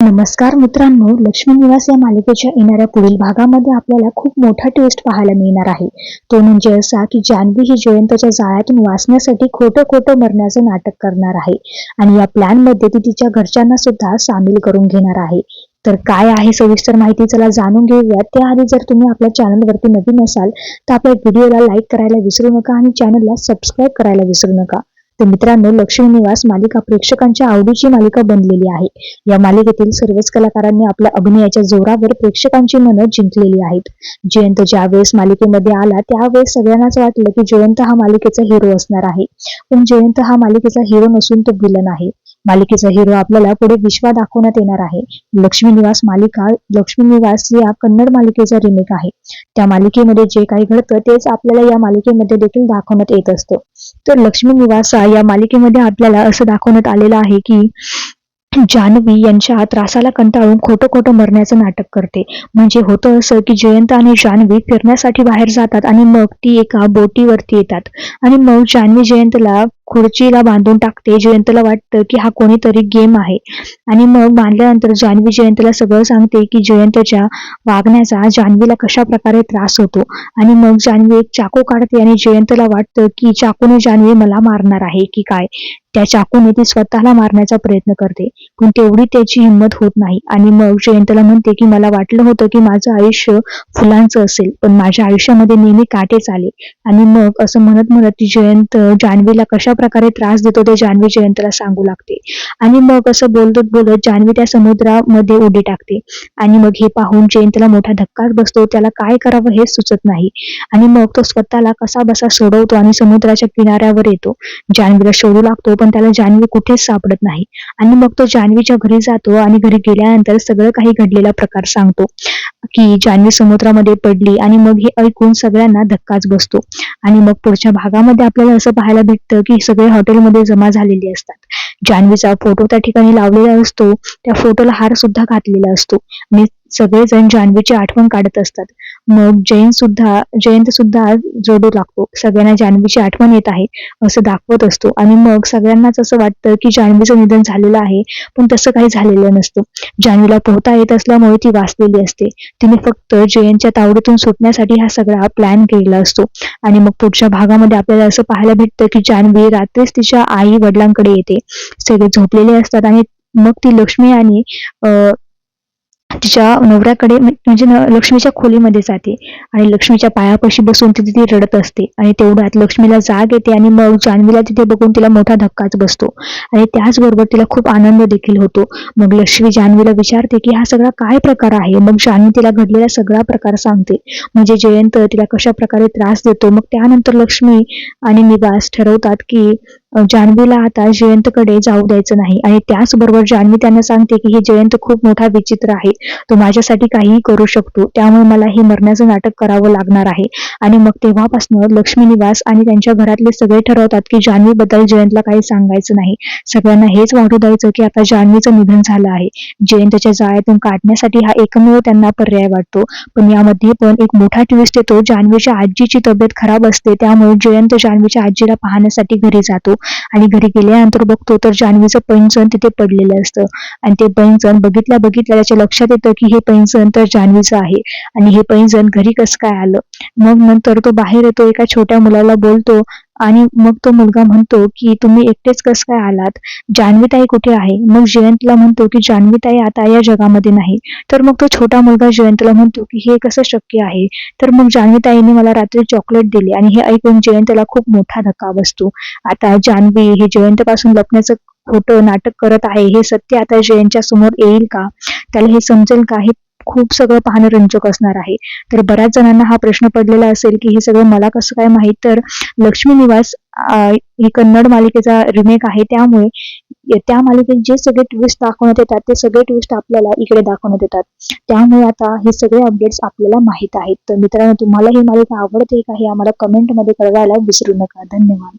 नमस्कार मित्रांनो लक्ष्मी निवास या मालिकेच्या येणाऱ्या पुढील भागामध्ये आपल्याला खूप मोठा ट्विस्ट पाहायला मिळणार आहे. तो म्हणजे असा की जान्हवी ही जयंतच्या जाळ्यातून वाचण्यासाठी खोटं खोटं मरण्याचं नाटक करणार आहे आणि या प्लॅनमध्ये ती तिच्या घरच्यांना सुद्धा सामील करून घेणार आहे. तर काय आहे सविस्तर माहिती चला जाणून घेऊया त्याआधी जर तुम्ही आपल्या चॅनलवरती नवीन असाल तर आपल्या व्हिडिओला लाईक करायला विसरू नका आणि चॅनलला सबस्क्राईब करायला विसरू नका. तर मित्रांनो लक्ष्मी निवास मालिका प्रेक्षकांच्या आवडीची मालिका बनलेली आहे. या मालिकेतील सर्वच कलाकारांनी आपल्या अभिनयाच्या जोरावर प्रेक्षकांची मनं जिंकलेली आहेत. जयंत ज्यावेळेस मालिकेमध्ये आला त्यावेळेस सगळ्यांनाच वाटलं की जयंत हा मालिकेचा हिरो असणार आहे. पण जयंत हा मालिकेचा हिरो नसून तो विलन आहे. मालिकेचा हिरो आपल्याला पुढे विश्वा दाखवण्यात येणार आहे. लक्ष्मी निवास मालिका लक्ष्मी निवास या कन्नड मालिकेचा रिमेक आहे. त्या मालिकेमध्ये जे काही घडतं तेच आपल्याला या मालिकेमध्ये देखील दाखवण्यात येत असतं. तर लक्ष्मी निवास या मालिकेमध्ये आपल्याला असं दाखवण्यात आलेलं आहे की जान्हवी यांच्या त्रासाला कंटाळून खोटं खोटं मरण्याचं नाटक करते. म्हणजे होतं असं की जयंत आणि जान्हवी फिरण्यासाठी बाहेर जातात आणि मग ती एका बोटीवरती येतात. आणि मग जान्हवी जयंतला खुर्चीला बांधून टाकते जयंतला वाटतं की हा कोणीतरी गेम आहे. आणि मग बांधल्यानंतर जान्हवी जयंतला सगळं सांगते की जयंतच्या वागण्याचा जान्हवीला कशा प्रकारे त्रास होतो. आणि मग जान्हवी एक चाकू काढते आणि जयंतला वाटतं की चाकूने जान्हवी मला मारणार आहे की काय? त्या चाकूने ती स्वतःला मारण्याचा प्रयत्न करते. पण तेवढी त्याची हिंमत होत नाही. आणि मग जयंतला म्हणते की मला वाटलं होतं की माझं आयुष्य फुलांचं असेल पण माझ्या आयुष्यामध्ये नेहमी काटेच आले. आणि मग असं म्हणत म्हणत ती जयंत जान्हवीला कशा प्रकारे त्रास देतो ते जान्हवी जयंतला सांगू लागते. आणि मग असं बोलत बोलत जान्हवी त्या समुद्रामध्ये उडी टाकते. आणि मग हे पाहून जयंतला मोठा धक्काच बसतो. त्याला काय करावं हे सुचत नाही. आणि मग तो स्वतःला कसा बसा सोडवतो आणि समुद्राच्या किनाऱ्यावर येतो. जान्हवीला शोधू लागतो पण त्याला जान्हवी कुठेच सापडत नाही. आणि मग तो जान्हवीच्या घरी जातो आणि घरी गेल्यानंतर सगळं काही घडलेला प्रकार सांगतो. की जान्हवी समुद्रामध्ये पडली आणि मग हे ऐकून सगळ्यांना धक्काच बसतो. आणि मग पुढच्या भागामध्ये आपल्याला असं पाहायला भेटतं की सगळे हॉटेलमध्ये जमा झालेले असतात. जान्हवीचा फोटो त्या ठिकाणी लावलेला असतो. त्या फोटोला हार सुद्धा घातलेला असतो. आणि सगळेजण जान्हवीची आठवण काढत असतात. मग जयंत सुद्धा जयंत सुद्धा जोडू लागतो. सगळ्यांना जान्हवीची आठवण येत आहे असं दाखवत असतो. आणि मग सगळ्यांनाच असं वाटतं की जान्हवीचं निधन झालेलं आहे पण तसं काही झालेलं नसतं. जान्हवीला पोहता येत असल्यामुळे ती वाचलेली असते. तिने फक्त जयंतच्या तावडीतून सुटण्यासाठी हा सगळा प्लॅन केलेला असतो. आणि मग पुढच्या भागामध्ये आपल्याला असं पाहायला भेटतं की जान्हवी रात्रीच तिच्या आई वडिलांकडे येते. सगळे झोपलेले असतात आणि मग ती लक्ष्मी आणि अं तिच्या नवऱ्याकडे म्हणजे लक्ष्मीच्या खोलीमध्ये जाते आणि लक्ष्मीच्या पायापाशी बसून ती तिथे रडत असते. आणि तेवढ्यात लक्ष्मीला जाग येते आणि मग जान्हवीला तिथे बघून तिला मोठा धक्काच बसतो. आणि त्याचबरोबर तिला खूप आनंद देखील होतो. मग लक्ष्मी जान्हवीला विचारते की हा सगळा काय प्रकार आहे? मग जान्हवी तिला घडलेला सगळा प्रकार सांगते. म्हणजे जयंत तिला कशा प्रकारे त्रास देतो? मग त्यानंतर लक्ष्मी आणि निवास ठरवतात की जान्हवीला आता जयंतकडे जाऊ द्यायचं नाही आणि त्याचबरोबर जान्हवी त्यांना सांगते की हे जयंत खूप मोठा विचित्र आहे. तो माझ्यासाठी काहीही करू शकतो. त्यामुळे मला हे मरण्याचं नाटक करावं लागणार आहे. आणि मग तेव्हापासून लक्ष्मी निवास आणि त्यांच्या घरातले सगळे ठरवतात की जान्हवी बद्दल जयंतला काही सांगायचं नाही. सगळ्यांना हेच वाटू द्यायचं की आता जान्हवीचं निधन झालं आहे. जयंतच्या जाळ्यातून काढण्यासाठी हा एकमेव त्यांना पर्याय वाटतो. पण यामध्ये पण एक मोठा ट्विस्ट येतो. जान्हवीच्या आजीची तब्येत खराब असते. त्यामुळे जयंत जान्हवीच्या आजीला पाहण्यासाठी घरी जातो. आणि घरी गेल्यानंतर बघतो तर जान्हवीचं पैंजण तिथे पडलेलं असतं. आणि ते पैंजण बघितल्या बघितल्या त्याच्या लक्षात येतं की हे पैंजण तर जान्हवीचं आहे. आणि हे पैंजण घरी कसं काय आलं? मग नंतर तो बाहेर येतो एका छोट्या मुलाला बोलतो आणि मग तो मुलगा म्हणतो की तुम्ही एकटेच कस काय आलात? जान्हवीताई कुठे आहे? मग जयंतला म्हणतो की जान्हवीताई आता या जगामध्ये नाही. तर मग तो छोटा मुलगा जयंतला म्हणतो की हे कसं शक्य आहे? तर मग जान्हवीताईने मला रात्री चॉकलेट दिले आणि हे ऐकून जयंतला खूप मोठा धक्का बसतो. आता जान्हवी हे जयंतपासून लपण्याचं खोटं नाटक करत आहे. हे सत्य आता जयंतच्या समोर येईल का? त्याला हे समजेल का? हे खूप सगळं पाहणं रंजक असणार आहे. तर बऱ्याच जणांना हा प्रश्न पडलेला असेल की हे सगळं मला कसं काय माहीत? तर लक्ष्मी निवास ही कन्नड मालिकेचा रिमेक आहे. त्यामुळे त्या मालिकेत जे सगळे ट्विस्ट दाखवण्यात येतात ते सगळे ट्विस्ट आपल्याला इकडे दाखवण्यात येतात. त्यामुळे आता हे सगळे अपडेट्स आपल्याला माहीत आहेत. तर मित्रांनो तुम्हाला ही मालिका आवडते का हे आम्हाला कमेंटमध्ये कळवायला विसरू नका. धन्यवाद.